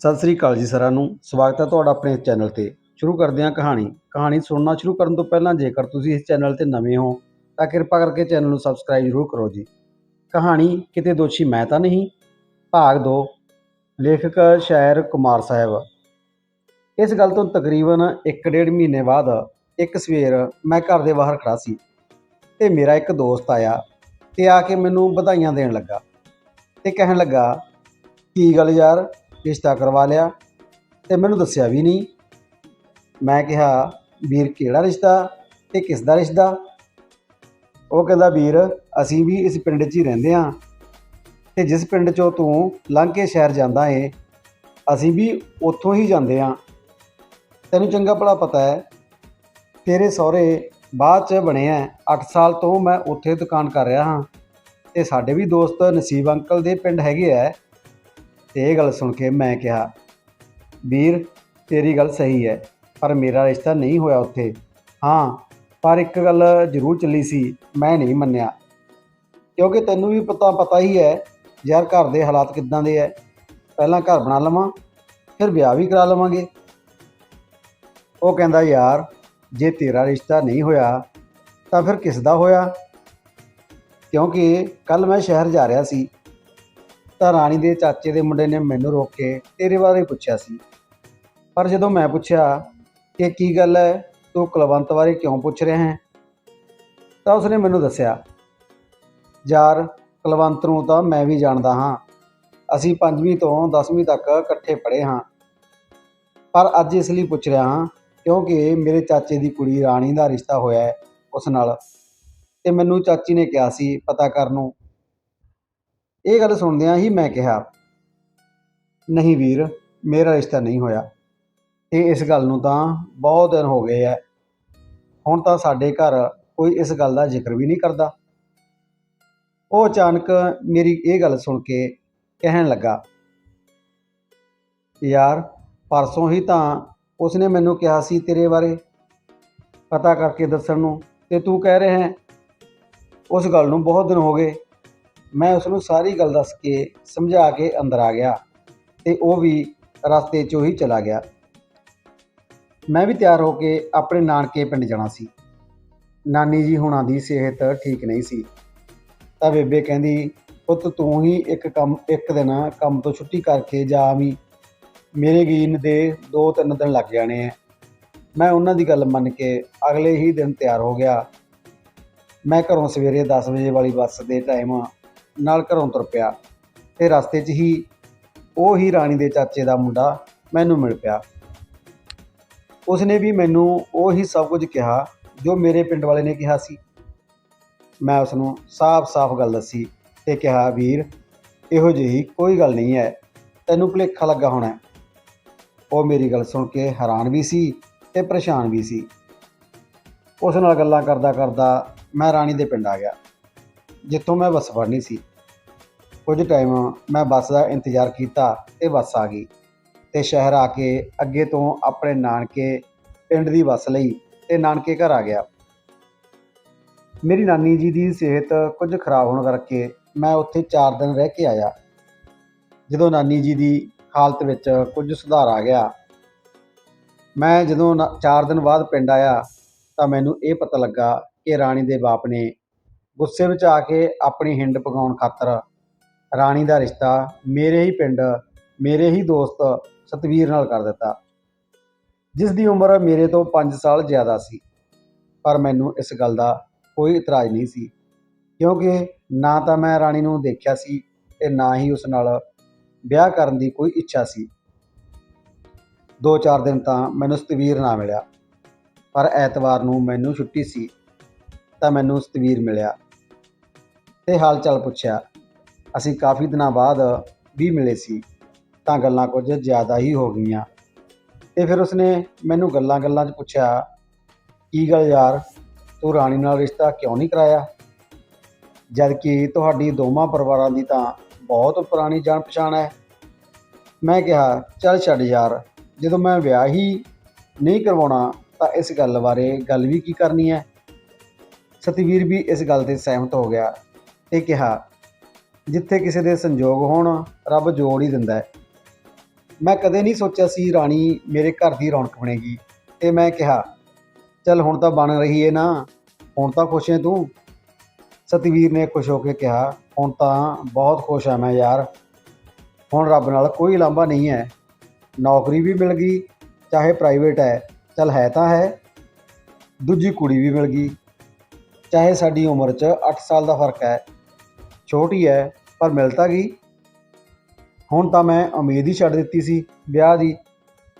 ਸਤਿ ਸ੍ਰੀ ਅਕਾਲ ਜੀ ਸਾਰਿਆਂ ਨੂੰ। ਸਵਾਗਤ ਹੈ ਤੁਹਾਡਾ ਆਪਣੇ ਚੈਨਲ ਤੇ। ਸ਼ੁਰੂ ਕਰਦੇ ਹਾਂ ਕਹਾਣੀ। ਕਹਾਣੀ ਸੁਣਨਾ ਸ਼ੁਰੂ ਕਰਨ ਤੋਂ ਪਹਿਲਾਂ ਜੇਕਰ ਤੁਸੀਂ ਇਸ ਚੈਨਲ ਤੇ ਨਵੇਂ ਹੋ, ਤਾਂ ਕਿਰਪਾ ਕਰਕੇ ਚੈਨਲ ਨੂੰ ਸਬਸਕ੍ਰਾਈਬ ਜ਼ਰੂਰ ਕਰੋ ਜੀ। ਕਹਾਣੀ, ਕਿਤੇ ਦੋਸ਼ੀ ਮੈਂ ਤਾਂ ਨਹੀਂ। ਭਾਗ 2 ਲੇਖਕ ਸ਼ਾਇਰ ਕੁਮਾਰ ਸਾਹਿਬ। ਇਸ ਗੱਲ ਤੋਂ ਤਕਰੀਬਨ 1.5 ਮਹੀਨੇ ਬਾਅਦ ਇੱਕ ਸਵੇਰ ਮੈਂ ਘਰ ਦੇ ਬਾਹਰ ਖੜਾ ਸੀ ਤੇ ਮੇਰਾ ਇੱਕ ਦੋਸਤ ਆਇਆ ਤੇ ਆ ਕੇ ਮੈਨੂੰ ਵਧਾਈਆਂ ਦੇਣ ਲੱਗਾ ਤੇ ਕਹਿਣ ਲੱਗਾ, ਕੀ ਗੱਲ ਯਾਰ? ਰਿਸ਼ਤਾ ਕਰਵਾ ਲਿਆ ਤੇ ਮੈਨੂੰ ਦੱਸਿਆ ਵੀ ਨਹੀਂ। ਮੈਂ ਕਿਹਾ, ਵੀਰ, ਕਿਹੜਾ ਰਿਸ਼ਤਾ ਤੇ ਕਿਸ ਦਾ ਰਿਸ਼ਤਾ? ਉਹ ਕਹਿੰਦਾ, ਵੀਰ, ਅਸੀਂ ਵੀ ਇਸ ਪਿੰਡ 'ਚ ਹੀ ਰਹਿੰਦੇ ਹਾਂ ਤੇ ਜਿਸ ਪਿੰਡ 'ਚੋਂ ਤੂੰ ਲੰਘ ਕੇ ਸ਼ਹਿਰ ਜਾਂਦਾ ਏ, ਅਸੀਂ ਵੀ ਉੱਥੋਂ ਹੀ ਜਾਂਦੇ ਹਾਂ। ਤੈਨੂੰ ਚੰਗਾ ਭਲਾ ਪਤਾ ਹੈ, ਤੇਰੇ ਸਹੁਰੇ ਬਾਅਦ 'ਚ ਬਣੇ ਆ 8 ਸਾਲ ਤੋਂ ਮੈਂ ਉੱਥੇ ਦੁਕਾਨ ਕਰ ਰਿਹਾ ਹਾਂ ਤੇ ਸਾਡੇ ਵੀ ਦੋਸਤ ਨਸੀਬ ਅੰਕਲ ਦੇ ਪਿੰਡ ਹੈਗੇ ਆ ਤੇ ਇਹ ਗੱਲ ਸੁਣ ਕੇ ਮੈਂ ਕਿਹਾ, ਵੀਰ, ਤੇਰੀ ਗੱਲ ਸਹੀ ਹੈ, ਪਰ ਮੇਰਾ ਰਿਸ਼ਤਾ ਨਹੀਂ ਹੋਇਆ ਉੱਥੇ। ਹਾਂ, ਪਰ ਇੱਕ ਗੱਲ ਜ਼ਰੂਰ ਚੱਲੀ ਸੀ, ਮੈਂ ਨਹੀਂ ਮੰਨਿਆ। ਕਿਉਂਕਿ ਤੈਨੂੰ ਵੀ ਪਤਾ ਪਤਾ ਹੀ ਹੈ, ਯਾਰ ਘਰ ਦੇ ਹਾਲਾਤ ਕਿੱਦਾਂ ਦੇ ਹੈ। ਪਹਿਲਾਂ ਘਰ ਬਣਾ ਲਵਾਂ, ਫਿਰ ਵਿਆਹ ਵੀ ਕਰਾ ਲਵਾਂਗੇ। ਉਹ ਕਹਿੰਦਾ, ਯਾਰ, ਜੇ ਤੇਰਾ ਰਿਸ਼ਤਾ ਨਹੀਂ ਹੋਇਆ, ਤਾਂ ਫਿਰ ਕਿਸ ਦਾ ਹੋਇਆ? ਕਿਉਂਕਿ ਕੱਲ ਮੈਂ ਸ਼ਹਿਰ ਜਾ ਰਿਹਾ ਸੀ। ਤਾਂ ਰਾਣੀ ਦੇ ਚਾਚੇ ਦੇ ਮੁੰਡੇ ਨੇ ਮੈਨੂੰ ਰੋਕ ਕੇ ਤੇਰੇ ਬਾਰੇ ਪੁੱਛਿਆ ਸੀ। ਪਰ ਜਦੋਂ ਮੈਂ ਪੁੱਛਿਆ ਕਿ ਕੀ ਗੱਲ ਹੈ? ਤੂੰ ਕੁਲਵੰਤ ਬਾਰੇ ਕਿਉਂ ਪੁੱਛ ਰਿਹਾ ਹੈ? ਤਾਂ ਉਸਨੇ ਮੈਨੂੰ ਦੱਸਿਆ, ਯਾਰ, ਕੁਲਵੰਤ ਨੂੰ ਤਾਂ ਮੈਂ ਵੀ ਜਾਣਦਾ ਹਾਂ। ਅਸੀਂ ਪੰਜਵੀਂ ਤੋਂ 10ਵੀਂ ਤੱਕ ਇਕੱਠੇ ਪੜ੍ਹੇ ਹਾਂ। ਪਰ ਅੱਜ ਇਸ ਲਈ ਪੁੱਛ ਰਿਹਾ ਹਾਂ, ਕਿਉਂਕਿ ਮੇਰੇ ਚਾਚੇ ਦੀ ਕੁੜੀ ਰਾਣੀ ਦਾ ਰਿਸ਼ਤਾ ਹੋਇਆ ਹੈ ਉਸ ਨਾਲ। ਤੇ ਮੈਨੂੰ ਚਾਚੀ ਨੇ ਕਿਹਾ ਸੀ ਪਤਾ ਕਰਨ ਨੂੰ ਇਹ ਗੱਲ ਸੁਣਦਿਆਂ ਹੀ ਮੈਂ ਕਿਹਾ, ਨਹੀਂ ਵੀਰ, ਮੇਰਾ ਰਿਸ਼ਤਾ ਨਹੀਂ ਹੋਇਆ। ਤੇ ਇਸ ਗੱਲ ਨੂੰ ਤਾਂ ਬਹੁਤ ਦਿਨ ਹੋ ਗਏ ਐ। ਹੁਣ ਤਾਂ ਸਾਡੇ ਘਰ ਕੋਈ ਇਸ ਗੱਲ ਦਾ ਜ਼ਿਕਰ ਵੀ ਨਹੀਂ ਕਰਦਾ। ਉਹ ਅਚਾਨਕ ਮੇਰੀ ਇਹ ਗੱਲ ਸੁਣ ਕੇ ਕਹਿਣ ਲੱਗਾ, ਯਾਰ, ਪਰਸੋਂ ਹੀ ਤਾਂ ਉਸਨੇ ਮੈਨੂੰ ਕਿਹਾ ਸੀ ਤੇਰੇ ਬਾਰੇ, ਪਤਾ ਕਰਕੇ ਦੱਸਣ ਨੂੰ, ਤੇ ਤੂੰ ਕਹਿ ਰਿਹਾ ਹੈ। ਉਸ ਗੱਲ ਨੂੰ ਬਹੁਤ ਦਿਨ ਹੋ ਗਏ। ਮੈਂ ਉਸ ਨੂੰ ਸਾਰੀ ਗੱਲ ਦੱਸ ਕੇ, ਸਮਝਾ ਕੇ ਅੰਦਰ ਆ ਗਿਆ ਤੇ ਉਹ ਵੀ ਰਸਤੇ 'ਚੋਂ ਹੀ ਚਲਾ ਗਿਆ। ਮੈਂ ਵੀ ਤਿਆਰ ਹੋ ਕੇ ਆਪਣੇ ਨਾਨਕੇ ਪਿੰਡ ਜਾਣਾ ਸੀ। ਨਾਨੀ ਜੀ ਹੁਣਾਂ ਦੀ ਸਿਹਤ ਠੀਕ ਨਹੀਂ ਸੀ। ਤਾਂ ਬੇਬੇ ਕਹਿੰਦੀ, ਪੁੱਤ ਤੂੰ ਹੀ ਇੱਕ ਕੰਮ, ਇੱਕ ਦਿਨ ਕੰਮ ਤੋਂ ਛੁੱਟੀ ਕਰਕੇ ਜਾ ਵੀ। ਮੇਰੇ ਗੀਨ ਦੇ 2-3 ਦਿਨ ਲੱਗ ਜਾਣੇ ਆ ਮੈਂ ਉਹਨਾਂ ਦੀ ਗੱਲ ਮੰਨ ਕੇ ਅਗਲੇ ਹੀ ਦਿਨ ਤਿਆਰ ਹੋ ਗਿਆ। ਮੈਂ ਘਰੋਂ ਸਵੇਰੇ 10 ਵਜੇ ਵਾਲੀ ਬੱਸ ਦੇ ਟਾਈਮ ਨਾਲ ਘਰੋਂ ਤੁਰ ਪਿਆ ਤੇ ਰਸਤੇ 'ਚ ਹੀ ਉਹ ਹੀ ਰਾਣੀ ਦੇ ਚਾਚੇ ਦਾ ਮੁੰਡਾ ਮੈਨੂੰ ਮਿਲ ਪਿਆ। ਉਸਨੇ ਵੀ ਮੈਨੂੰ ਉਹ ਹੀ ਸਭ ਕੁਝ ਕਿਹਾ ਜੋ ਮੇਰੇ ਪਿੰਡ ਵਾਲੇ ਨੇ ਕਿਹਾ ਸੀ। ਮੈਂ ਉਸ ਨੂੰ ਸਾਫ਼-ਸਾਫ਼ ਗੱਲ ਦੱਸੀ ਤੇ ਕਿਹਾ, ਵੀਰ, ਇਹੋ ਜਿਹੀ ਕੋਈ ਗੱਲ ਨਹੀਂ ਹੈ, ਤੈਨੂੰ ਭੁਲੇਖਾ ਲੱਗਾ ਹੋਣਾ ਉਹ ਮੇਰੀ ਗੱਲ ਸੁਣ ਕੇ ਹੈਰਾਨ ਵੀ ਸੀ ਤੇ ਪਰੇਸ਼ਾਨ ਵੀ ਸੀ। ਉਸ ਨਾਲ ਗੱਲਾਂ ਕਰਦਾ ਕਰਦਾ ਮੈਂ ਰਾਣੀ ਦੇ ਪਿੰਡ ਆ ਗਿਆ। ਜਿੱਥੋਂ ਮੈਂ ਬੱਸ ਫੜਨੀ ਸੀ। ਕੁਝ ਟਾਈਮ ਮੈਂ ਬੱਸ ਦਾ ਇੰਤਜ਼ਾਰ ਕੀਤਾ ਤੇ ਬੱਸ ਆ ਗਈ ਤੇ ਸ਼ਹਿਰ ਆ ਕੇ ਅੱਗੇ ਤੋਂ ਆਪਣੇ ਨਾਨਕੇ ਪਿੰਡ ਦੀ ਬੱਸ ਲਈ ਤੇ ਨਾਨਕੇ ਘਰ ਆ ਗਿਆ। ਮੇਰੀ ਨਾਨੀ ਜੀ ਦੀ ਸਿਹਤ ਕੁਝ ਖਰਾਬ ਹੋਣ ਕਰਕੇ ਮੈਂ ਉੱਥੇ 4 ਦਿਨ ਰਹਿ ਕੇ ਆਇਆ। ਜਦੋਂ ਨਾਨੀ ਜੀ ਦੀ ਹਾਲਤ ਵਿੱਚ ਕੁਝ ਸੁਧਾਰ ਆ ਗਿਆ, ਮੈਂ ਜਦੋਂ 4 ਦਿਨ ਬਾਅਦ ਪਿੰਡ ਆਇਆ ਤਾਂ ਮੈਨੂੰ ਇਹ ਪਤਾ ਲੱਗਾ ਕਿ ਰਾਣੀ ਦੇ ਬਾਪ ਨੇ ਗੁੱਸੇ ਵਿੱਚ ਆ ਕੇ ਆਪਣੀ ਹਿੰਡ ਪਕਾਉਣ ਖਾਤਰ ਰਾਣੀ ਦਾ ਰਿਸ਼ਤਾ ਮੇਰੇ ਹੀ ਪਿੰਡ, ਮੇਰੇ ਹੀ ਦੋਸਤ ਸਤਵੀਰ ਨਾਲ ਕਰ ਦਿੱਤਾ। ਜਿਸ ਦੀ ਉਮਰ ਮੇਰੇ ਤੋਂ 5 ਸਾਲ ਜ਼ਿਆਦਾ ਸੀ, ਪਰ ਮੈਨੂੰ ਇਸ ਗੱਲ ਦਾ ਕੋਈ ਇਤਰਾਜ਼ ਨਹੀਂ ਸੀ, ਕਿਉਂਕਿ ਨਾ ਤਾਂ ਮੈਂ ਰਾਣੀ ਨੂੰ ਦੇਖਿਆ ਸੀ ਤੇ ਨਾ ਹੀ ਉਸ ਨਾਲ ਵਿਆਹ ਕਰਨ ਦੀ ਕੋਈ ਇੱਛਾ ਸੀ। ਦੋ ਚਾਰ ਦਿਨ ਤਾਂ ਮੈਨੂੰ ਸਤਵੀਰ ਨਾ ਮਿਲਿਆ, ਪਰ ਐਤਵਾਰ ਨੂੰ ਮੈਨੂੰ ਛੁੱਟੀ ਸੀ, ਤਾਂ ਮੈਨੂੰ ਸਤਵੀਰ ਮਿਲਿਆ। ਤੇ ਹਾਲ ਚਾਲ ਪੁੱਛਿਆ। ਅਸੀਂ ਕਾਫੀ ਦਿਨਾਂ ਬਾਅਦ ਵੀ ਮਿਲੇ ਸੀ, ਤਾਂ ਗੱਲਾਂ ਕੁਝ ਜ਼ਿਆਦਾ ਹੀ ਹੋ ਗਈਆਂ। ਤੇ ਫਿਰ ਉਸਨੇ ਮੈਨੂੰ ਗੱਲਾਂ ਗੱਲਾਂ 'ਚ ਪੁੱਛਿਆ, ਕੀ ਗੱਲ ਯਾਰ, ਤੂੰ ਰਾਣੀ ਨਾਲ ਰਿਸ਼ਤਾ ਕਿਉਂ ਨਹੀਂ ਕਰਾਇਆ? ਜਦ ਕਿ ਤੁਹਾਡੀ ਦੋਵਾਂ ਪਰਿਵਾਰਾਂ ਦੀ ਤਾਂ ਬਹੁਤ ਪੁਰਾਣੀ ਜਾਣ ਪਛਾਣ ਹੈ। ਮੈਂ ਕਿਹਾ, ਚੱਲ ਛੱਡ ਯਾਰ, ਜਦੋਂ ਮੈਂ ਵਿਆਹ ਹੀ ਨਹੀਂ ਕਰਵਾਉਣਾ, ਤਾਂ ਇਸ ਗੱਲ ਬਾਰੇ ਗੱਲ ਵੀ ਕੀ ਕਰਨੀ ਹੈ? ਸਤਵੀਰ ਵੀ ਇਸ ਗੱਲ ਤੇ ਸਹਿਮਤ ਹੋ ਗਿਆ। ਤੇ ਕਿਹਾ, ਜਿੱਥੇ ਕਿਸੇ ਦੇ ਸੰਜੋਗ ਹੋਣ, ਰੱਬ ਜੋੜ ਹੀ ਦਿੰਦਾ ਹੈ। ਮੈਂ ਕਦੇ ਨਹੀਂ ਸੋਚਿਆ ਸੀ ਰਾਣੀ ਮੇਰੇ ਘਰ ਦੀ ਰੌਣਕ ਬਣੇਗੀ, ਤੇ ਮੈਂ ਕਿਹਾ, ਚੱਲ ਹੁਣ ਤਾਂ ਬਣ ਰਹੀ ਏ ਨਾ, ਹੁਣ ਤਾਂ ਖੁਸ਼ ਹੈ ਤੂੰ। ਸਤਵੀਰ ਨੇ ਖੁਸ਼ ਹੋ ਕੇ ਕਿਹਾ, ਹੁਣ ਤਾਂ ਬਹੁਤ ਖੁਸ਼ ਹਾਂ ਮੈਂ ਯਾਰ। ਹੁਣ ਰੱਬ ਨਾਲ ਕੋਈ ਲਾਂਭਾ ਨਹੀਂ ਹੈ। ਨੌਕਰੀ ਵੀ ਮਿਲ ਗਈ, ਚਾਹੇ ਪ੍ਰਾਈਵੇਟ ਹੈ, ਚੱਲ ਹੈ ਤਾਂ ਹੈ। ਦੂਜੀ ਕੁੜੀ ਵੀ ਮਿਲ ਗਈ। ਚਾਹੇ ਸਾਡੀ ਉਮਰ 'ਚ 8 ਸਾਲ ਦਾ ਫ਼ਰਕ ਹੈ ਛੋਟੀ ਹੈ ਪਰ ਮਿਲ ਤਾਂ ਗਈ ਹੁਣ ਤਾਂ ਮੈਂ ਉਮੀਦ ਹੀ ਛੱਡ ਦਿੱਤੀ ਸੀ, ਵਿਆਹ ਦੀ।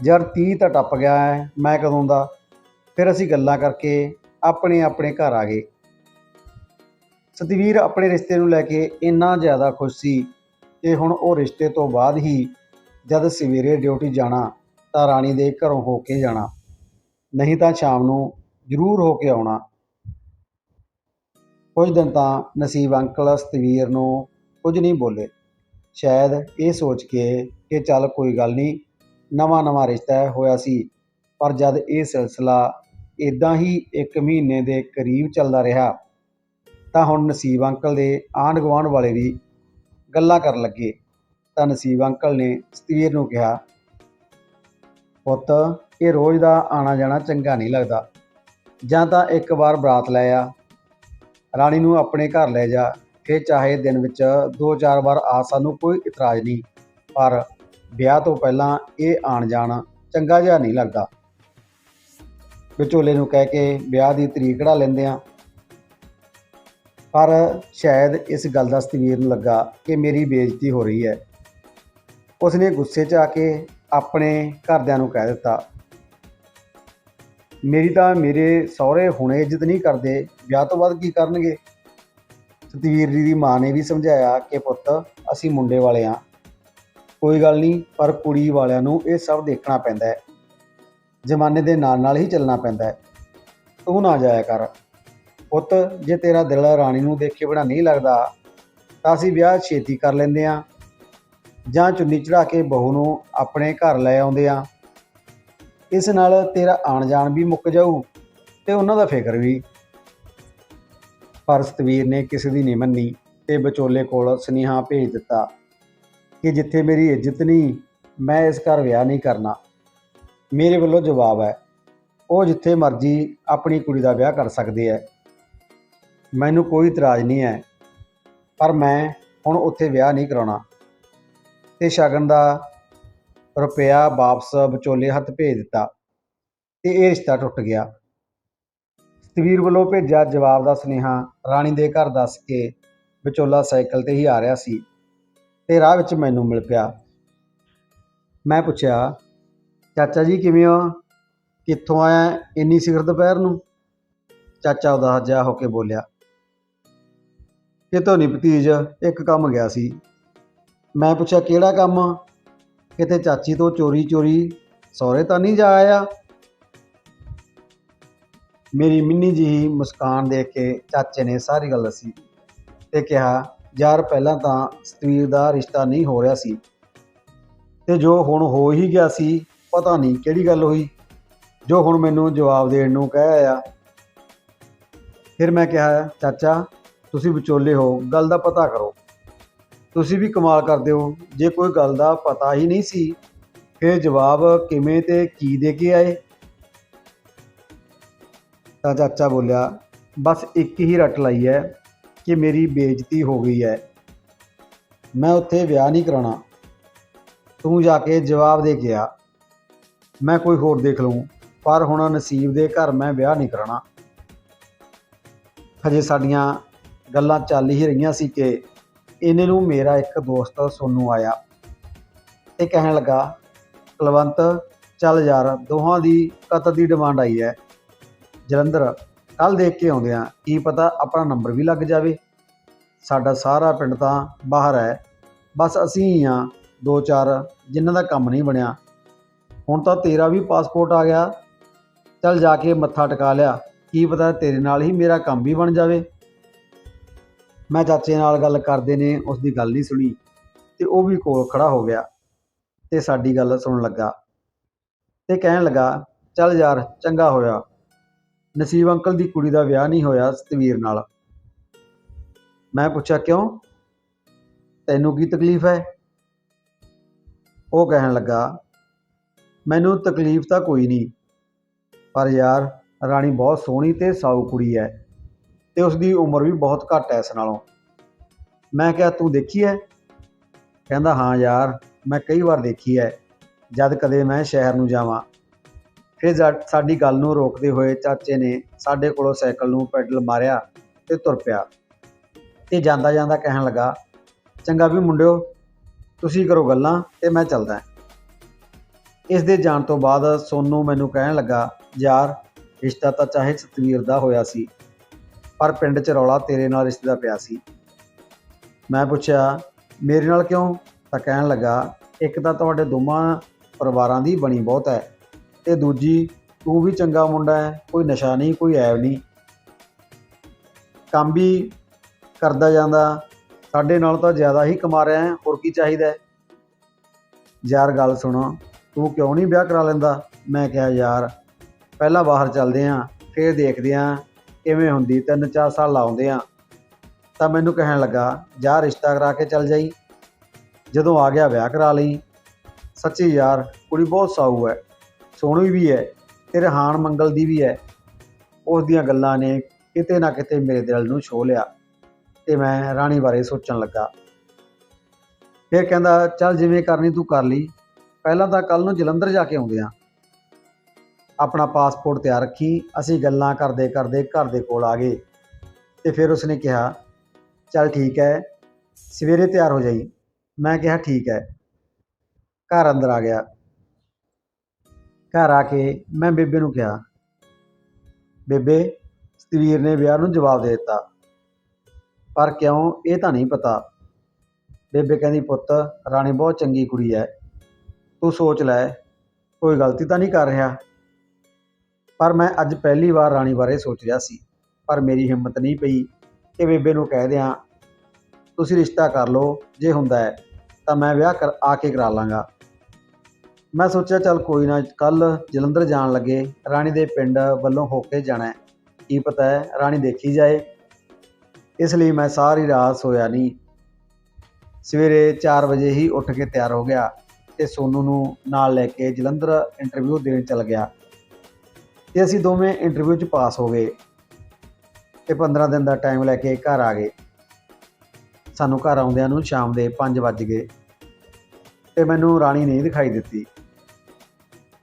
ਯਾਰ 30 ਤਾਂ ਟੱਪ ਗਿਆ ਹੈ ਮੈਂ ਕਦੋਂ ਦਾ? ਫਿਰ ਅਸੀਂ ਗੱਲਾਂ ਕਰਕੇ ਆਪਣੇ ਆਪਣੇ ਘਰ ਆ ਗਏ। ਸਤਵੀਰ ਆਪਣੇ ਰਿਸ਼ਤੇ ਨੂੰ ਲੈ ਕੇ ਇੰਨਾ ਜ਼ਿਆਦਾ ਖੁਸ਼ ਸੀ ਕਿ ਹੁਣ ਉਹ ਰਿਸ਼ਤੇ ਤੋਂ ਬਾਅਦ ਹੀ ਜਦ ਸਵੇਰੇ ਡਿਊਟੀ ਜਾਣਾ ਤਾਂ ਰਾਣੀ ਦੇ ਘਰੋਂ ਹੋ ਕੇ ਜਾਣਾ। ਨਹੀਂ ਤਾਂ ਸ਼ਾਮ ਨੂੰ ਜ਼ਰੂਰ ਹੋ ਕੇ ਆਉਣਾ। ਕੁਝ ਦਿਨ ਤਾਂ ਨਸੀਬ ਅੰਕਲ ਸਤਵੀਰ ਨੂੰ ਕੁਝ ਨਹੀਂ ਬੋਲੇ। ਸ਼ਾਇਦ ਇਹ ਸੋਚ ਕੇ ਕਿ ਚੱਲ ਕੋਈ ਗੱਲ ਨਹੀਂ ਨਵਾਂ ਨਵਾਂ ਰਿਸ਼ਤਾ ਹੋਇਆ ਸੀ, ਪਰ ਜਦ ਇਹ ਸਿਲਸਿਲਾ ਇਦਾਂ ਹੀ ਇੱਕ ਮਹੀਨੇ ਦੇ ਕਰੀਬ ਚੱਲਦਾ ਰਿਹਾ, ਤਾਂ ਹੁਣ ਨਸੀਬ ਅੰਕਲ ਦੇ ਆਂਢ ਗੁਆਂਢ ਵਾਲੇ ਵੀ ਗੱਲਾਂ ਕਰਨ ਲੱਗੇ। ਤਾਂ ਨਸੀਬ ਅੰਕਲ ਨੇ ਸਤਵੀਰ ਨੂੰ ਕਿਹਾ, ਪੁੱਤ, ਇਹ ਰੋਜ਼ ਦਾ ਆਣਾ ਜਾਣਾ ਚੰਗਾ ਨਹੀਂ ਲੱਗਦਾ। ਜਾਂ ਤਾਂ ਇੱਕ ਵਾਰ ਬਰਾਤ ਲੈ ਆ ਰਾਣੀ ਨੂੰ ਆਪਣੇ ਘਰ ਲੈ ਜਾ ਫਿਰ ਚਾਹੇ ਦਿਨ ਵਿੱਚ ਦੋ ਚਾਰ ਵਾਰ ਆ ਸਾਨੂੰ ਕੋਈ ਇਤਰਾਜ਼ ਨਹੀਂ, ਪਰ ਵਿਆਹ ਤੋਂ ਪਹਿਲਾਂ ਇਹ ਆਣ ਜਾਣ ਚੰਗਾ ਜਿਹਾ ਨਹੀਂ ਲੱਗਦਾ। ਵਿਚੋਲੇ ਨੂੰ ਕਹਿ ਕੇ ਵਿਆਹ ਦੀ ਤਰੀਕ ਕਢਾ ਲੈਂਦੇ ਆ ਪਰ ਸ਼ਾਇਦ ਇਸ ਗੱਲ ਦਾ ਸਤਵੀਰ ਨੂੰ ਲੱਗਾ ਕਿ ਮੇਰੀ ਬੇਇੱਜ਼ਤੀ ਹੋ ਰਹੀ ਹੈ। ਉਸਨੇ ਗੁੱਸੇ 'ਚ ਆ ਕੇ ਆਪਣੇ ਘਰਦਿਆਂ ਨੂੰ ਕਹਿ ਦਿੱਤਾ ਮੇਰੀ ਤਾਂ ਮੇਰੇ ਸਹੁਰੇ ਹੁਣੇ ਇੱਜ਼ਤ ਨਹੀਂ ਕਰਦੇ, ਵਿਆਹ ਤੋਂ ਬਾਅਦ ਕੀ ਕਰਨਗੇ? ਸਤਵੀਰ ਜੀ ਦੀ ਮਾਂ ਨੇ ਵੀ ਸਮਝਾਇਆ ਕਿ ਪੁੱਤ, ਅਸੀਂ ਮੁੰਡੇ ਵਾਲੇ ਆ। ਕੋਈ ਗੱਲ ਨਹੀਂ, ਪਰ ਕੁੜੀ ਵਾਲਿਆਂ ਨੂੰ ਇਹ ਸਭ ਦੇਖਣਾ ਪੈਂਦਾ ਹੈ। ਜ਼ਮਾਨੇ ਦੇ ਨਾਲ ਨਾਲ ਹੀ ਚੱਲਣਾ ਪੈਂਦਾ ਹੈ। ਤੂੰ ਨਾ ਜਾਇਆ ਕਰ। ਪੁੱਤ, ਜੇ ਤੇਰਾ ਦਿਲ ਰਾਣੀ ਨੂੰ ਦੇਖੇ ਬਿਨਾ ਨਹੀਂ ਲੱਗਦਾ, ਤਾਂ ਅਸੀਂ ਵਿਆਹ ਛੇਤੀ ਕਰ ਲੈਂਦੇ ਆ। ਜਾਂ ਚੁੰਨੀ ਚੜਾ ਕੇ ਬਹੂ ਨੂੰ ਆਪਣੇ ਘਰ ਲੈ ਆਉਂਦੇ ਆ। ਇਸ ਨਾਲ ਤੇਰਾ ਆਣ ਜਾਣ ਵੀ ਮੁੱਕ ਜਾਊ ਤੇ ਉਹਨਾਂ ਦਾ ਫਿਕਰ ਵੀ। ਪਰ ਸਤਵੀਰ ਨੇ ਕਿਸੇ ਦੀ ਨਹੀਂ ਮੰਨੀ ਤੇ ਵਿਚੋਲੇ ਕੋਲ ਸੁਨੇਹਾ ਭੇਜ ਦਿੱਤਾ ਕਿ ਜਿੱਥੇ ਮੇਰੀ ਇੱਜ਼ਤ ਨਹੀਂ, ਮੈਂ ਇਸ ਘਰ ਵਿਆਹ ਨਹੀਂ ਕਰਨਾ। ਮੇਰੇ ਵੱਲੋਂ ਜਵਾਬ ਹੈ, ਉਹ ਜਿੱਥੇ ਮਰਜ਼ੀ ਆਪਣੀ ਕੁੜੀ ਦਾ ਵਿਆਹ ਕਰ ਸਕਦੇ ਹੈ। ਮੈਨੂੰ ਕੋਈ ਇਤਰਾਜ਼ ਨਹੀਂ ਹੈ, ਪਰ ਮੈਂ ਹੁਣ ਉੱਥੇ ਵਿਆਹ ਨਹੀਂ ਕਰਾਉਣਾ। ਤੇ ਸ਼ਗਨ ਦਾ ਰੁਪਇਆ ਵਾਪਸ ਵਿਚੋਲੇ ਹੱਥ ਭੇਜ ਦਿੱਤਾ ਤੇ ਇਹ ਰਿਸ਼ਤਾ ਟੁੱਟ ਗਿਆ। ਸਤਵੀਰ ਵੱਲੋਂ ਭੇਜਿਆ ਜਵਾਬ ਦਾ ਸੁਨੇਹਾ ਰਾਣੀ ਦੇ ਘਰ ਦੱਸ ਕੇ ਵਿਚੋਲਾ ਸਾਈਕਲ ਤੇ ਹੀ ਆ ਰਿਹਾ ਸੀ ਤੇ ਰਾਹ ਵਿੱਚ ਮੈਨੂੰ ਮਿਲ ਪਿਆ। ਮੈਂ ਪੁੱਛਿਆ, ਚਾਚਾ ਜੀ ਕਿਵੇਂ ਹੋ? ਕਿੱਥੋਂ ਆਇਆ? ਇੰਨੀ ਸਿਖਰ ਦੁਪਹਿਰ ਨੂੰ? ਚਾਚਾ ਉਦਾਸ ਜਿਹਾ ਹੋ ਕੇ ਬੋਲਿਆ, ਕਿਤੋਂ ਨਹੀਂ ਭਤੀਜ, ਇੱਕ ਕੰਮ ਗਿਆ ਸੀ। ਮੈਂ ਪੁੱਛਿਆ, ਕਿਹੜਾ ਕੰਮ? ਕਿਤੇ ਚਾਚੀ ਤੋਂ ਚੋਰੀ ਚੋਰੀ ਸਹੁਰੇ ਤਾਂ ਨਹੀਂ ਜਾ ਆਇਆ। ਮੇਰੀ ਮਿੰਨੀ ਜਿਹੀ ਮੁਸਕਾਨ ਦੇਖ ਕੇ ਚਾਚੇ ਨੇ ਸਾਰੀ ਗੱਲ ਦੱਸੀ ਤੇ ਕਿਹਾ, ਯਾਰ, ਪਹਿਲਾਂ ਤਾਂ ਸਤਵੀਰ ਦਾ ਰਿਸ਼ਤਾ ਨਹੀਂ ਹੋ ਰਿਹਾ ਸੀ ਤੇ ਜੋ ਹੁਣ ਹੋ ਹੀ ਗਿਆ ਸੀ, ਪਤਾ ਨਹੀਂ ਕਿਹੜੀ ਗੱਲ ਹੋਈ। ਜੋ ਹੁਣ ਮੈਨੂੰ ਜਵਾਬ ਦੇਣ ਨੂੰ ਕਹਿ ਆਇਆ। ਫਿਰ ਮੈਂ ਕਿਹਾ, ਚਾਚਾ, ਤੁਸੀਂ ਵਿਚੋਲੇ ਹੋ, ਗੱਲ ਦਾ ਪਤਾ ਕਰੋ। ਤੁਸੀਂ ਵੀ ਕਮਾਲ ਕਰਦੇ ਹੋ। ਜੇ ਕੋਈ ਗੱਲ ਦਾ ਪਤਾ ਹੀ ਨਹੀਂ ਸੀ, ਫਿਰ ਜਵਾਬ ਕਿਵੇਂ ਤੇ ਕੀ ਦੇ ਕੇ ਆਏ? ਤਾਂ ਚਾਚਾ ਬੋਲਿਆ, ਬਸ ਇੱਕ ਹੀ ਰੱਟ ਲਈ ਹੈ ਕਿ ਮੇਰੀ ਬੇਇੱਜ਼ਤੀ ਹੋ ਗਈ ਹੈ ਮੈਂ ਉੱਥੇ ਵਿਆਹ ਨਹੀਂ ਕਰਾਉਣਾ। ਤੂੰ ਜਾ ਕੇ ਜਵਾਬ ਦੇ ਕੇ ਆ। ਮੈਂ ਕੋਈ ਹੋਰ ਦੇਖ ਲਵਾਂ ਪਰ ਹੁਣ ਨਸੀਬ ਦੇ ਘਰ ਮੈਂ ਵਿਆਹ ਨਹੀਂ ਕਰਾਉਣਾ। ਹਜੇ ਸਾਡੀਆਂ ਗੱਲਾਂ ਚੱਲ ਹੀ ਰਹੀਆਂ ਸੀ ਕਿ ਇਹਨੇ ਨੂੰ ਮੇਰਾ ਇੱਕ ਦੋਸਤ ਸੋਨੂ ਆਇਆ ਤੇ ਕਹਿਣ ਲੱਗਾ, ਕੁਲਵੰਤ, ਚੱਲ ਯਾਰ, ਦੋਹਾਂ ਦੀ ਕਤਲ ਦੀ ਡਿਮਾਂਡ ਆਈ ਹੈ। ਜਲੰਧਰ ਕੱਲ ਦੇਖ ਕੇ ਆਉਂਦੇ ਆ ਕੀ ਪਤਾ ਆਪਣਾ ਨੰਬਰ ਵੀ ਲੱਗ ਜਾਵੇ। ਸਾਡਾ ਸਾਰਾ ਪਿੰਡ ਤਾਂ ਬਾਹਰ ਹੈ। ਬਸ ਅਸੀਂ ਹੀ ਆ ਦੋ ਚਾਰ ਜਿਨ੍ਹਾਂ ਦਾ ਕੰਮ ਨਹੀਂ ਬਣਿਆ। ਹੁਣ ਤਾਂ ਤੇਰਾ ਵੀ ਪਾਸਪੋਰਟ ਆ ਗਿਆ। ਚੱਲ ਜਾ ਕੇ ਮੱਥਾ ਟਿਕਾ ਲਿਆ। ਕੀ ਪਤਾ ਤੇਰੇ ਨਾਲ ਹੀ ਮੇਰਾ ਕੰਮ ਵੀ ਬਣ ਜਾਵੇ। ਮੈਂ ਚਾਚੇ ਨਾਲ ਗੱਲ ਕਰਦੇ ਨੇ ਉਸ ਦੀ ਗੱਲ ਨਹੀਂ ਸੁਣੀ ਤੇ ਉਹ ਵੀ ਕੋਲ ਖੜਾ ਹੋ ਗਿਆ ਤੇ ਸਾਡੀ ਗੱਲ ਸੁਣਨ ਲੱਗਾ ਤੇ ਕਹਿਣ ਲੱਗਾ, ਚੱਲ ਯਾਰ, ਚੰਗਾ ਹੋਇਆ। ਨਸੀਬ ਅੰਕਲ ਦੀ ਕੁੜੀ ਦਾ ਵਿਆਹ ਨਹੀਂ ਹੋਇਆ ਸਤਵੀਰ ਨਾਲ। ਮੈਂ ਪੁੱਛਿਆ, ਕਿਉਂ? ਤੈਨੂੰ ਕੀ ਤਕਲੀਫ ਹੈ? ਉਹ ਕਹਿਣ ਲੱਗਾ, ਮੈਨੂੰ ਤਕਲੀਫ ਤਾਂ ਕੋਈ ਨਹੀਂ, ਪਰ ਯਾਰ, ਰਾਣੀ ਬਹੁਤ ਸੋਹਣੀ ਤੇ ਸਾਊ ਕੁੜੀ ਹੈ। ਤੇ ਉਸ ਦੀ ਉਮਰ ਵੀ ਬਹੁਤ ਘੱਟ ਹੈ ਇਸ ਨਾਲੋਂ। ਮੈਂ ਕਿਹਾ, ਤੂੰ ਦੇਖੀ ਹੈ ਕਹਿੰਦਾ, ਹਾਂ ਯਾਰ, ਮੈਂ ਕਈ ਵਾਰ ਦੇਖੀ ਹੈ ਜਦ ਕਦੇ ਮੈਂ ਸ਼ਹਿਰ ਨੂੰ ਜਾਵਾਂ। ਫਿਰ ਜਦ ਸਾਡੀ ਗੱਲ ਨੂੰ ਰੋਕਦੇ ਹੋਏ ਚਾਚੇ ਨੇ ਸਾਡੇ ਕੋਲੋਂ ਸਾਈਕਲ ਨੂੰ ਪੈਡਲ ਮਾਰਿਆ ਤੇ ਤੁਰ ਪਿਆ। ਤੇ ਜਾਂਦਾ ਜਾਂਦਾ ਕਹਿਣ ਲੱਗਾ, ਚੰਗਾ ਵੀ ਮੁੰਡਿਓ, ਤੁਸੀਂ ਕਰੋ ਗੱਲਾਂ ਤੇ ਮੈਂ ਚੱਲਦਾ ਇਸ ਦੇ ਜਾਣ ਤੋਂ ਬਾਅਦ ਸੋਨੂ ਮੈਨੂੰ ਕਹਿਣ ਲੱਗਾ, ਯਾਰ, ਰਿਸ਼ਤਾ ਤਾਂ ਚਾਹੇ ਸਤਵੀਰ ਦਾ ਹੋਇਆ ਸੀ ਪਰ ਪਿੰਡ 'ਚ ਰੌਲਾ ਤੇਰੇ ਨਾਲ ਰਿਸ਼ਤੇ ਦਾ ਪਿਆ ਸੀ। ਮੈਂ ਪੁੱਛਿਆ, ਮੇਰੇ ਨਾਲ ਕਿਉਂ? ਤਾਂ ਕਹਿਣ ਲੱਗਾ, ਇੱਕ ਤਾਂ ਤੁਹਾਡੇ ਦੋਵਾਂ ਪਰਿਵਾਰਾਂ ਦੀ ਬਣੀ ਬਹੁਤ ਹੈ ਤੇ ਦੂਜੀ, ਤੂੰ ਵੀ ਚੰਗਾ ਮੁੰਡਾ ਹੈ, ਕੋਈ ਨਸ਼ਾ ਨਹੀਂ, ਕੋਈ ਐਬ ਨਹੀਂ। ਕੰਮ ਵੀ ਕਰਦਾ ਜਾਂਦਾ, ਸਾਡੇ ਨਾਲ ਤਾਂ ਜ਼ਿਆਦਾ ਹੀ ਕਮਾ ਰਿਹਾ ਹੈ, ਹੋਰ ਕੀ ਚਾਹੀਦਾ ਹੈ? ਯਾਰ, ਗੱਲ ਸੁਣੋ, ਤੂੰ ਕਿਉਂ ਨਹੀਂ ਵਿਆਹ ਕਰਾ ਲੈਂਦਾ? ਮੈਂ ਕਿਹਾ, ਯਾਰ, ਪਹਿਲਾਂ ਬਾਹਰ ਚੱਲਦੇ ਆਂ ਫਿਰ ਦੇਖਦੇ ਆਂ ਕਿਵੇਂ ਹੁੰਦੀ, ਤਿੰਨ ਚਾਰ ਸਾਲ ਲਾਉਂਦੇ ਆਂ। ਤਾਂ ਮੈਨੂੰ ਕਹਿਣ ਲੱਗਾ, ਜਾ ਰਿਸ਼ਤਾ ਕਰਾ ਕੇ ਚੱਲ ਜਾਈ। ਜਦੋਂ ਆ ਗਿਆ ਵਿਆਹ ਕਰਾ ਲਈ। ਸੱਚੀ ਯਾਰ, ਕੁੜੀ ਬਹੁਤ ਸਾਊ ਹੈ। ਸੋਹਣੀ ਵੀ ਹੈ ਤੇ ਰਹਾਨ ਮੰਗਲ ਦੀ ਵੀ ਹੈ। ਉਸ ਦੀਆਂ ਗੱਲਾਂ ਨੇ ਕਿਤੇ ਨਾ ਕਿਤੇ ਮੇਰੇ ਦਿਲ ਨੂੰ ਛੋਹ ਲਿਆ ਤੇ ਮੈਂ ਰਾਣੀ ਬਾਰੇ ਸੋਚਣ ਲੱਗਾ। ਫਿਰ ਕਹਿੰਦਾ, ਚੱਲ ਜਿਵੇਂ ਕਰਨੀ ਤੂੰ ਕਰ ਲਈ। ਪਹਿਲਾਂ ਤਾਂ ਕੱਲ ਨੂੰ ਜਲੰਧਰ ਜਾ ਕੇ ਆਉਂਦੇ ਆ। ਆਪਣਾ ਪਾਸਪੋਰਟ ਤਿਆਰ ਰੱਖੀ, ਅਸੀਂ ਗੱਲਾਂ ਕਰਦੇ ਕਰਦੇ ਘਰ ਦੇ ਕੋਲ ਆ ਗਏ। ਤੇ ਫਿਰ ਉਸਨੇ ਕਿਹਾ, ਚੱਲ ਠੀਕ ਹੈ, ਸਵੇਰੇ ਤਿਆਰ ਹੋ ਜਾਈ। ਮੈਂ ਕਿਹਾ, ਠੀਕ ਹੈ। ਘਰ ਅੰਦਰ ਆ ਗਿਆ। ਘਰ ਆ ਕੇ ਮੈਂ ਬੇਬੇ ਨੂੰ ਕਿਹਾ, ਬੇਬੇ, ਸਤਵੀਰ ਨੇ ਵਿਆਹ ਨੂੰ ਜਵਾਬ ਦੇ ਦਿੱਤਾ। ਪਰ ਕਿਉਂ, ਇਹ ਤਾਂ ਨਹੀਂ ਪਤਾ। ਬੇਬੇ ਕਹਿੰਦੀ, ਪੁੱਤ, ਰਾਣੀ ਬਹੁਤ ਚੰਗੀ ਕੁੜੀ ਹੈ। ਤੂੰ ਸੋਚ ਲੈ, ਕੋਈ ਗਲਤੀ ਤਾਂ ਨਹੀਂ ਕਰ ਰਿਹਾ? ਪਰ ਮੈਂ ਅੱਜ ਪਹਿਲੀ ਵਾਰ ਰਾਣੀ ਬਾਰੇ ਸੋਚ ਰਿਹਾ ਸੀ, ਪਰ ਮੇਰੀ ਹਿੰਮਤ ਨਹੀਂ ਪਈ ਕਿ ਬੇਬੇ ਨੂੰ ਕਹਿ ਦਿਆਂ, ਤੁਸੀਂ ਰਿਸ਼ਤਾ ਕਰ ਲਓ, ਜੇ ਹੁੰਦਾ ਹੈ, ਤਾਂ ਮੈਂ ਵਿਆਹ ਕਰ, ਆ ਕੇ ਕਰਾ ਲਾਂਗਾ। ਮੈਂ ਸੋਚਿਆ, ਚੱਲ ਕੋਈ ਨਾ ਕੱਲ ਜਲੰਧਰ ਜਾਣ ਲੱਗੇ, ਰਾਣੀ ਦੇ ਪਿੰਡ ਵੱਲੋਂ ਹੋ ਕੇ ਜਾਣਾ ਕੀ ਪਤਾ ਹੈ, ਰਾਣੀ ਦੇਖੀ ਜਾਏ। ਇਸ ਲਈ ਮੈਂ ਸਾਰੀ ਰਾਤ ਸੋਇਆ ਨਹੀਂ। ਸਵੇਰੇ 4 ਵਜੇ ਹੀ ਉੱਠ ਕੇ ਤਿਆਰ ਹੋ ਗਿਆ ਤੇ ਸੋਨੂ ਨੂੰ ਨਾਲ ਲੈ ਕੇ ਜਲੰਧਰ ਇੰਟਰਵਿਊ ਦੇਣ ਚਲ ਗਿਆ। ਤੇ ਅਸੀਂ ਦੋਵੇਂ ਇੰਟਰਵਿਊ 'ਚ ਪਾਸ ਹੋ ਗਏ ਤੇ 15 ਦਿਨ ਦਾ ਟਾਈਮ ਲੈ ਕੇ ਘਰ ਆ ਗਏ। ਸਾਨੂੰ ਘਰ ਆਉਂਦਿਆਂ ਨੂੰ ਸ਼ਾਮ ਦੇ 5 ਵੱਜ ਗਏ ਤੇ ਮੈਨੂੰ ਰਾਣੀ ਨਹੀਂ ਦਿਖਾਈ ਦਿੱਤੀ।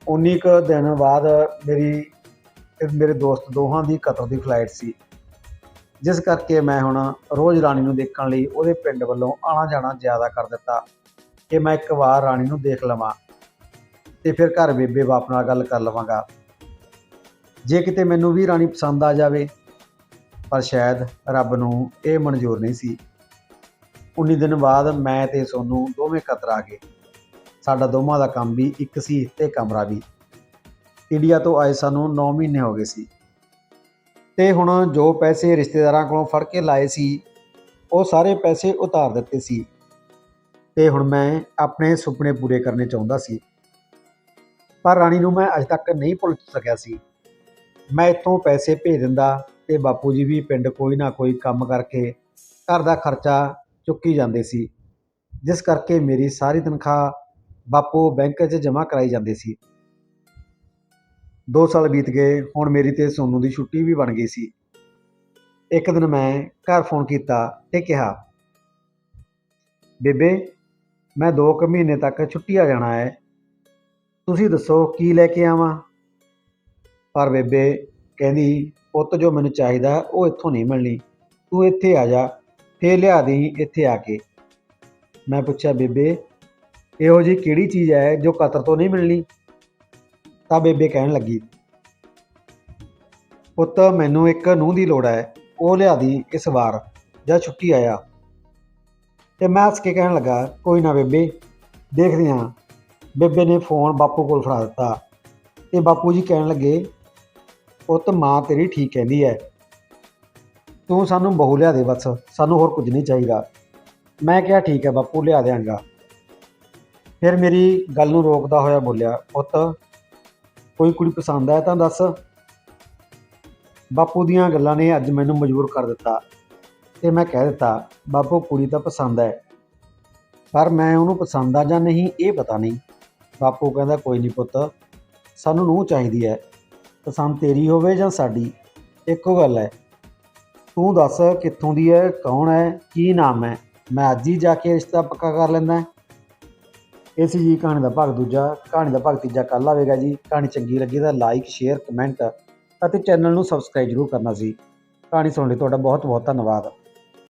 ਉਨੀ ਕੁ ਦਿਨ ਬਾਅਦ ਮੇਰੀ ਤੇ ਮੇਰੇ ਦੋਸਤ ਦੋਹਾਂ ਦੀ ਕਤਰ ਦੀ ਫਲਾਈਟ ਸੀ। ਜਿਸ ਕਰਕੇ ਮੈਂ ਹੁਣ ਰੋਜ਼ ਰਾਣੀ ਨੂੰ ਦੇਖਣ ਲਈ ਉਹਦੇ ਪਿੰਡ ਵੱਲੋਂ ਆਣਾ ਜਾਣਾ ਜ਼ਿਆਦਾ ਕਰ ਦਿੱਤਾ ਕਿ ਮੈਂ ਇੱਕ ਵਾਰ ਰਾਣੀ ਨੂੰ ਦੇਖ ਲਵਾਂ ਤੇ ਫਿਰ ਘਰ ਬੇਬੇ ਬਾਪ ਨਾਲ ਗੱਲ ਕਰ ਲਵਾਂਗਾ। ਜੇ ਕਿਤੇ ਮੈਨੂੰ ਵੀ ਰਾਣੀ ਪਸੰਦ ਆ ਜਾਵੇ, ਪਰ ਸ਼ਾਇਦ ਰੱਬ ਨੂੰ ਇਹ ਮਨਜ਼ੂਰ ਨਹੀਂ ਸੀ। 19 ਦਿਨ ਬਾਅਦ ਮੈਂ ਤੇ ਸੋਨੂੰ ਦੋਵੇਂ ਕਤਰ ਆ ਗਏ। ਸਾਡਾ ਦੋਵਾਂ ਦਾ ਕੰਮ ਵੀ ਇੱਕ ਸੀ ਤੇ ਕਮਰਾ ਵੀ। ਇੰਡੀਆ ਤੋਂ ਆਏ ਸਾਨੂੰ 9 ਮਹੀਨੇ ਹੋ ਗਏ ਸੀ। ਤੇ ਹੁਣ ਜੋ ਪੈਸੇ ਰਿਸ਼ਤੇਦਾਰਾਂ ਕੋਲੋਂ ਫੜ ਕੇ ਲਾਏ ਸੀ, ਉਹ ਸਾਰੇ ਪੈਸੇ ਉਤਾਰ ਦਿੱਤੇ ਸੀ। ਤੇ ਹੁਣ ਮੈਂ ਆਪਣੇ ਸੁਪਨੇ ਪੂਰੇ ਕਰਨੇ ਚਾਹੁੰਦਾ ਸੀ। ਪਰ ਰਾਣੀ ਨੂੰ ਮੈਂ ਅਜੇ ਤੱਕ ਨਹੀਂ ਭੁੱਲ ਸਕਿਆ ਸੀ। ਮੈਂ ਇੱਥੋਂ ਪੈਸੇ ਭੇਜ ਦਿੰਦਾ ਅਤੇ ਬਾਪੂ ਜੀ ਵੀ ਪਿੰਡ ਕੋਈ ਨਾ ਕੋਈ ਕੰਮ ਕਰਕੇ ਘਰ ਦਾ ਖਰਚਾ ਚੁੱਕੀ ਜਾਂਦੇ ਸੀ। ਜਿਸ ਕਰਕੇ ਮੇਰੀ ਸਾਰੀ ਤਨਖਾਹ ਬਾਪੂ ਬੈਂਕ 'ਚ ਜਮ੍ਹਾਂ ਕਰਵਾਈ ਜਾਂਦੇ ਸੀ। ਦੋ ਸਾਲ ਬੀਤ ਗਏ, ਹੁਣ ਮੇਰੀ ਤੇ ਸੋਨੂੰ ਦੀ ਛੁੱਟੀ ਵੀ ਬਣ ਗਈ ਸੀ। ਇੱਕ ਦਿਨ ਮੈਂ ਘਰ ਫੋਨ ਕੀਤਾ ਤੇ ਕਿਹਾ, ਬੇਬੇ, ਮੈਂ 2 ਕੁ ਮਹੀਨੇ ਤੱਕ ਛੁੱਟੀ ਆ ਜਾਣਾ ਹੈ। ਤੁਸੀਂ ਦੱਸੋ ਕੀ ਲੈ ਕੇ ਆਵਾਂ? ਪਰ ਬੇਬੇ ਕਹਿੰਦੀ, ਪੁੱਤ, ਜੋ ਮੈਨੂੰ ਚਾਹੀਦਾ, ਉਹ ਇੱਥੋਂ ਨਹੀਂ ਮਿਲਣੀ। ਤੂੰ ਇੱਥੇ ਆ ਜਾ, ਫੇਰ ਲਿਆ ਦੇਈ ਇੱਥੇ ਆ ਕੇ। ਮੈਂ ਪੁੱਛਿਆ, ਬੇਬੇ, ਇਹੋ ਜੀ ਕਿਹੜੀ ਚੀਜ਼ ਹੈ ਜੋ ਕਤਰ ਤੋਂ ਨਹੀਂ ਮਿਲਣੀ? ਤਾਂ ਬੇਬੇ ਕਹਿਣ ਲੱਗੀ, ਪੁੱਤ, ਮੈਨੂੰ ਇੱਕ ਨੂੰਹ ਦੀ ਲੋੜ ਹੈ, ਉਹ ਲਿਆ ਦੀ ਇਸ ਵਾਰ ਜਾਂ ਛੁੱਟੀ ਆਇਆ। ਤੇ ਮੈਂ ਹੱਸ ਕੇ ਕਹਿਣ ਲੱਗਾ, ਕੋਈ ਨਾ ਬੇਬੇ, ਦੇਖਦੇ ਹਾਂ। ਬੇਬੇ ਨੇ ਫੋਨ ਬਾਪੂ ਕੋਲ ਫੜਾ ਦਿੱਤਾ ਤੇ ਬਾਪੂ ਜੀ ਕਹਿਣ ਲੱਗੇ ਪੁੱਤ, ਮਾਂ ਤੇਰੀ ਠੀਕ ਕਹਿੰਦੀ ਹੈ ਤੂੰ ਸਾਨੂੰ ਬਹੂ ਲਿਆ ਦੇ ਬਸ, ਸਾਨੂੰ ਹੋਰ ਕੁਝ ਨਹੀਂ ਚਾਹੀਦਾ। ਮੈਂ ਕਿਹਾ ਠੀਕ ਹੈ ਬਾਪੂ, ਲਿਆ ਦਿਆਂਗਾ। ਫਿਰ ਮੇਰੀ ਗੱਲ ਨੂੰ ਰੋਕਦਾ ਹੋਇਆ ਬੋਲਿਆ, ਪੁੱਤ, ਕੋਈ ਕੁੜੀ ਪਸੰਦ ਆਇਆ ਤਾਂ ਦੱਸ। ਬਾਪੂ ਦੀਆਂ ਗੱਲਾਂ ਨੇ ਅੱਜ ਮੈਨੂੰ ਮਜਬੂਰ ਕਰ ਦਿੱਤਾ ਤੇ ਮੈਂ ਕਹਿ ਦਿੱਤਾ, ਬਾਪੂ, ਕੁੜੀ ਤਾਂ ਪਸੰਦ ਹੈ ਪਰ ਮੈਂ ਉਹਨੂੰ ਪਸੰਦ ਆ ਜਾਂ ਨਹੀਂ ਇਹ ਪਤਾ ਨਹੀਂ। ਬਾਪੂ ਕਹਿੰਦਾ, ਕੋਈ ਨਹੀਂ ਪੁੱਤ, ਸਾਨੂੰ ਨੂੰ ਚਾਹੀਦੀ ਹੈ ਪਸੰਦ ਤੇਰੀ ਹੋਵੇ ਜਾਂ ਸਾਡੀ। ਇੱਕੋ ਗੱਲ ਹੈ। ਤੂੰ ਦੱਸ ਕਿੱਥੋਂ ਦੀ ਹੈ, ਕੌਣ ਹੈ, ਕੀ ਨਾਮ ਹੈ? ਮੈਂ ਅੱਜ ਹੀ ਜਾ ਕੇ ਰਿਸ਼ਤਾ ਪੱਕਾ ਕਰ ਲੈਂਦਾ ਇਹ ਸੀ ਜੀ ਕਹਾਣੀ ਦਾ ਭਾਗ ਦੂਜਾ। ਕਹਾਣੀ ਦਾ ਭਾਗ ਤੀਜਾ ਕੱਲ੍ਹ ਆਵੇਗਾ ਜੀ। ਕਹਾਣੀ ਚੰਗੀ ਲੱਗੀ ਤਾਂ ਲਾਈਕ ਸ਼ੇਅਰ ਕਮੈਂਟ ਅਤੇ ਚੈਨਲ ਨੂੰ ਸਬਸਕ੍ਰਾਈਬ ਜ਼ਰੂਰ ਕਰਨਾ ਸੀ। ਕਹਾਣੀ ਸੁਣਨ ਲਈ ਤੁਹਾਡਾ ਬਹੁਤ ਬਹੁਤ ਧੰਨਵਾਦ।